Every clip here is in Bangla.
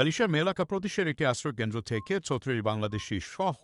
মালয়েশিয়ার মেলাকা প্রদেশের একটি আশ্রয় কেন্দ্র থেকে ছত্রিশ বাংলাদেশি সহ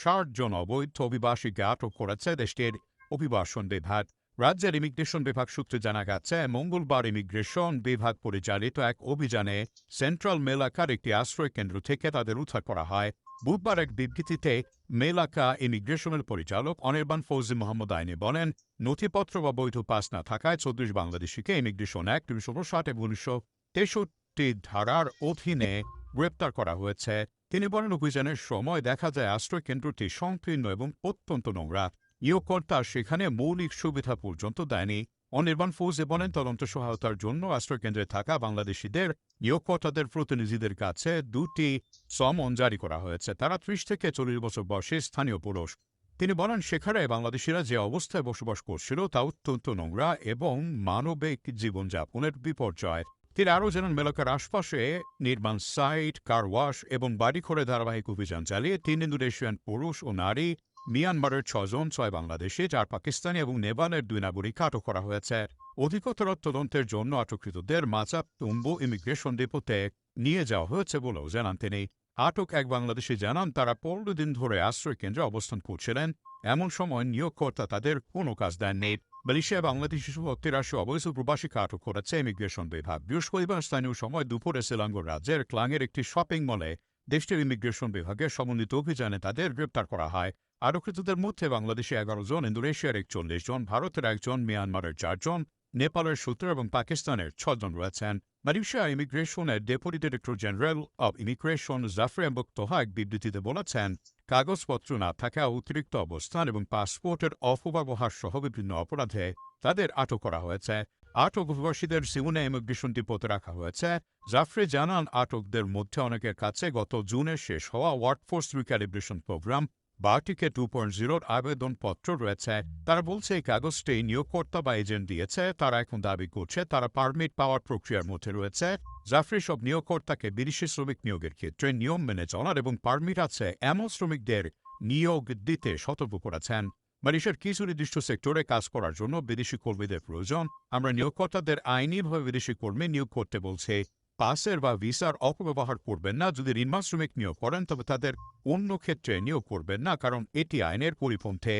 ষাট জন অবৈধ অভিবাসীকে আটক করেছে দেশটির অভিবাসন বিভাগ। রাজ্যের ইমিগ্রেশন বিভাগ সূত্রে জানা গেছে, মঙ্গলবার ইমিগ্রেশন বিভাগ পরিচালিত এক অভিযানে সেন্ট্রাল মেলাকার একটি আশ্রয় কেন্দ্র থেকে তাদের উদ্ধার করা হয়। বুধবার এক বিবৃতিতে মেলাকা ইমিগ্রেশনের পরিচালক অনির্বাণ ফৌজি মোহাম্মদ আইনি বলেন, নথিপত্র বা বৈধ পাস না থাকায় চৌত্রিশ বাংলাদেশিকে ইমিগ্রেশন অ্যাক্ট উনিশশো ষাট এবং উনিশশো তেষট্টি ধারার অধীনে গ্রেপ্তার করা হয়েছে। তিনি বলেন অভিযানের সময় দেখা যায় আশ্রয় কেন্দ্রটি সংকীর্ণ এবং অত্যন্ত নোংরা। নিয়োগকর্তা সেখানে মৌলিক সুবিধা পর্যন্ত দেয়নি। অনির্বাণ ফৌজে বলেন, তদন্ত সহায়তার জন্য আশ্রয়কেন্দ্রে থাকা বাংলাদেশিদের, নিয়োগকর্তাদের প্রতিনিধিদের কাছে দুটি সমন জারি করা হয়েছে। তারা ত্রিশ থেকে চল্লিশ বছর বয়সে স্থানীয় পুরুষ। তিনি বলেন, সেখানে বাংলাদেশিরা যে অবস্থায় বসবাস করছিল তা অত্যন্ত নোংরা এবং মানবিক জীবনযাপনের বিপর্যয়। তিনি আরও জানান, মেলাকার আশপাশে নির্মাণ সাইট, কার ওয়াশ এবং বাড়িঘরে ধারাবাহিক অভিযান চালিয়ে তিন ইন্দোনেশিয়ান পুরুষ ও নারী মিয়ানমারের ছজন, ছয় বাংলাদেশে, চার পাকিস্তানি এবং নেপালের দুই নাগরিক আটক করা হয়েছে। অধিকতর তদন্তের জন্য আটককৃতদের মাচাপ তুম্বু ইমিগ্রেশন ডিপোতে নিয়ে যাওয়া হয়েছে বলেও জানান তিনি। আটক এক বাংলাদেশি জানান, তারা পনেরো দিন ধরে আশ্রয় কেন্দ্রে অবস্থান করছিলেন। এমন সময় নিয়োগকর্তা তাদের কোনো কাজ দেননি। মালয়েশিয়া, বাংলাদেশ সহ তেরাশি অবৈধ প্রবাসীকে আটক করেছে ইমিগ্রেশন বিভাগ। বৃহস্পতিবার স্থানীয় সময় দুপুরে শিলঙ্গ রাজ্যের ক্লাঙের একটি শপিং মলে দেশটির ইমিগ্রেশন বিভাগের সমন্বিত অভিযানে তাদের গ্রেপ্তার করা হয়। আরক্ষিতদের মধ্যে বাংলাদেশে এগারো জন, ইন্দোনেশিয়ার একচল্লিশ জন, ভারতের একজন, মিয়ানমারের চারজন নেপালের সূত্র এবং পাকিস্তানের ছজন রয়েছেন। মালয়েশিয়া ইমিগ্রেশনের deputy director general of immigration Jafri Embok Taha এক বিবৃতিতে বলেছেন, কাগজপত্র না থাকা অতিরিক্ত অবস্থান এবং পাসপোর্টের অপব্যবহার সহ বিভিন্ন অপরাধে তাদের আটক করা হয়েছে। আটক অভিবাসীদের সিউনে ইমিগ্রেশন ডিপোতে রাখা হয়েছে। জাফরে জানান, আটকদের মধ্যে অনেকের কাছে গত জুনে শেষ হওয়া ওয়ার্কফোর্স রিক্যালিব্রেশন প্রোগ্রাম বার্টিকে টু পয়েন্ট জিরোর আবেদনপত্র রয়েছে। তারা বলছে, এই কাগজটি নিয়োগকর্তা বা এজেন্ট দিয়েছে। তারা এখন দাবি করছে, তারা পারমিট পাওয়ার প্রক্রিয়ার মধ্যে রয়েছে। জাফরি সব নিয়োগকর্তাকে বিদেশি শ্রমিক নিয়োগের ক্ষেত্রে নিয়ম মেনে চলার এবং পারমিট আছে এমন শ্রমিকদের নিয়োগ দিতে সতর্ক করেছেন। মালয়েশিয়ার কিছু নির্দিষ্ট সেক্টরে কাজ করার জন্য বিদেশি কর্মীদের প্রয়োজন। আমরা নিয়োগকর্তাদের আইনিভাবে বিদেশি কর্মী নিয়োগ করতে বলছে। পাসের বা ভিসার অপব্যবহার করবেন না। যদি নির্মাণ শ্রমিক নিয়োগ করেন, তবে তাদের অন্য ক্ষেত্রে নিয়োগ করবেন না, কারণ এটি আইনের পরিপন্থে।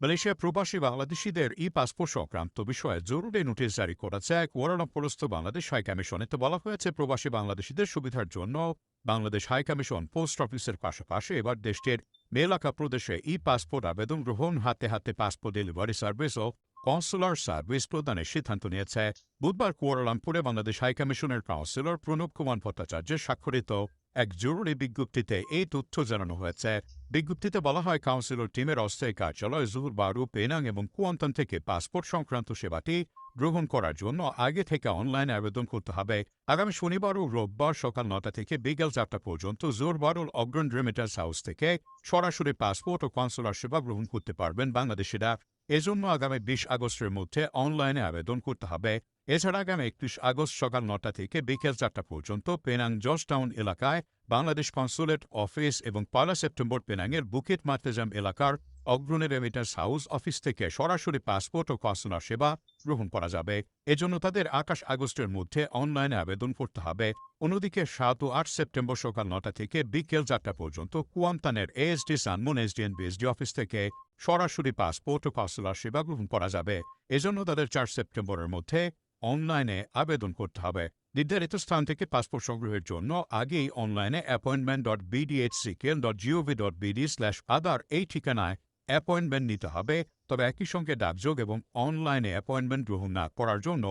মালয়েশিয়া প্রবাসী বাংলাদেশিদের ই পাসপোর্ট সংক্রান্ত বিষয়ে জরুরি নোটিশ জারি করেছে। এক ওয়ারানপরস্থ বাংলাদেশ হাই কমিশন এতে বলা হয়েছে, প্রবাসী বাংলাদেশিদের সুবিধার জন্য বাংলাদেশ হাই কমিশন পোস্ট অফিসের পাশাপাশি এবার দেশটির মেলাকা প্রদেশে ই পাসপোর্ট আবেদন গ্রহণ, হাতে হাতে পাসপোর্ট ডেলিভারি সার্ভিস ও কনসুলার সার্ভিস প্রদানের সিদ্ধান্ত নিয়েছে। বুধবার কুয়ালালামপুরে বাংলাদেশ হাইকমিশনের কাউন্সিলর প্রণব কুমার ভট্টাচার্যের স্বাক্ষরিত এক জরুরি বিজ্ঞপ্তিতে এই তথ্য জানানো হয়েছে। বিজ্ঞপ্তিতে বলা হয়, কাউন্সিলর টিমের অস্থায়ী কার্যালয় জুহুর বারু, পেনাং এবং কুয়ান্তন থেকে পাসপোর্ট সংক্রান্ত সেবাটি গ্রহণ করার জন্য আগে থেকে অনলাইন আবেদন করতে হবে। আগামী শনিবার ও রোববার সকাল নটা থেকে বিকেল চারটা পর্যন্ত জোরবারুল অগ্রণ রেমিটার্স হাউস থেকে সরাসরি পাসপোর্ট ও কনসুলার সেবা গ্রহণ করতে পারবেন বাংলাদেশিরা। এজন্য আগামী বিশ আগস্টের মধ্যে অনলাইনে আবেদন করতে হবে। এছাড়া আগামী একত্রিশ আগস্ট সকাল নটা থেকে বিকেল চারটা পর্যন্ত পেনাং জর্জটাউন এলাকায় বাংলাদেশ কনসুলেট অফিস এবং পয়লা সেপ্টেম্বর পেনাংয়ের বুকেট মার্তেজাম এলাকার অগ্রণী রেমিটার্স হাউস অফিস থেকে সরাসরি পাসপোর্ট ও কনসুলার সেবা গ্রহণ করা যাবে। এজন্য তাদের আকাশ আগস্টের মধ্যে অনলাইনে আবেদন করতে হবে। অন্যদিকে সাত ও আট সেপ্টেম্বর সকাল নটা থেকে বিকেল চারটা পর্যন্ত কুয়ামতানের ASD Sunmoon SDN BSD office থেকে সরাসরি পাসপোর্ট ও কনসুলার সেবা গ্রহণ করা যাবে। এজন্য তাদের চার সেপ্টেম্বরের মধ্যে অনলাইনে আবেদন করতে হবে। নির্ধারিত স্থান থেকে পাসপোর্ট সংগ্রহের জন্য আগেই অনলাইনে appointment dot BDHCKL dot GOV dot BD slash other এই ঠিকানায় অ্যাপয়েন্টমেন্ট নিতে হবে। তবে একই সঙ্গে ডাকযোগ এবং অনলাইনে অ্যাপয়েন্টমেন্ট গ্রহণ না করার জন্য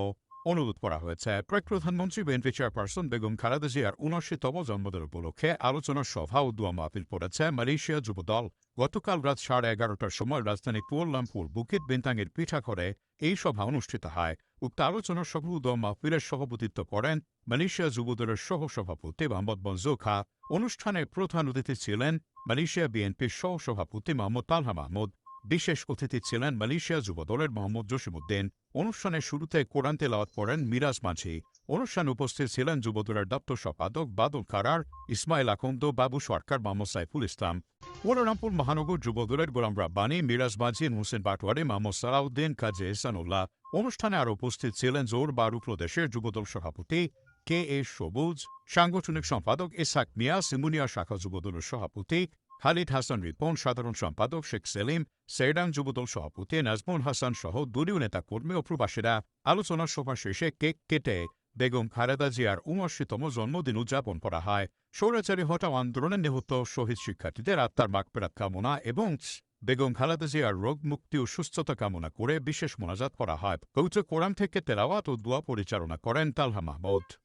অনুরোধ করা হয়েছে। প্রয়েক প্রধানমন্ত্রী, বিএনপি চেয়ারপারসন বেগম খালেদা জিয়ার উনআশিতম জন্মদিন উপলক্ষে আলোচনা সভা ও দোয়া মাহফিল করেছে মালয়েশিয়া যুবদল গতকাল রাত সাড়ে এগারোটার সময় রাজধানী কুয়ালামপুর বুকিত বিন্তাঙের পিঠা করে এই সভা অনুষ্ঠিত হয়। উক্ত আলোচনা সভা ও দোয়া মাহফিলের সভাপতিত্ব করেন মালয়েশিয়া যুবদলের সহ সভাপতি মোহাম্মদ বনজোখা অনুষ্ঠানে প্রধান অতিথি ছিলেন মালয়েশিয়া বিএনপির সহ সভাপতি মোহাম্মদ তালহা মাহমুদ। বিশেষ অতিথি ছিলেন মালয়েশিয়া যুবদলের মোহাম্মদ জসিমুদ্দিন অনুষ্ঠানের শুরুতে কোরআন তেলাওয়াত করেন মিরাজ মাঝি। অনুষ্ঠানে উপস্থিত ছিলেন যুবদলের দপ্তর সম্পাদক বাদল কারার ইসমাইল আকন্দ, বাবু সরকার, মোহাম্মদ সাইফুল ইসলাম। কুয়ালালামপুর মহানগর যুবদলের গোলাম রাব্বানি মিরাজ মাঝি হোসেন পাটোয়ারি মোহাম্মদ সালাউদ্দিন কাজী এহসানুল্লাহ অনুষ্ঠানে আরও উপস্থিত ছিলেন জোর বারু প্রদেশের যুবদল সভাপতি কে এ সবুজ, সাংগঠনিক সম্পাদক ইসাক মিয়া, সিমুনিয়া শাখা যুবদলের সভাপতি খালিদ হাসান রিপন, সাধারণ সম্পাদক শেখ সেলিম সেডাং যুবদল সভাপতি নাজমুল হাসান সহ দলীয় নেতাকর্মী ও প্রবাসীরা। আলোচনা সভা শেষে কেক কেটে বেগম খালেদা জিয়ার উনআশিতম জন্মদিন উদযাপন করা হয়। সৌরাচারী হটাও আন্দোলনে নিহত শহীদ শিক্ষার্থীদের আত্মার মাগপেরাত কামনা এবং বেগম খালেদা জিয়ার রোগ মুক্তি ও সুস্থতা কামনা করে বিশেষ মোনাজাত করা হয়। কৌচ কোরআন থেকে তেলাওয়াত ও দোয়া পরিচালনা করেন তালহা মাহমুদ।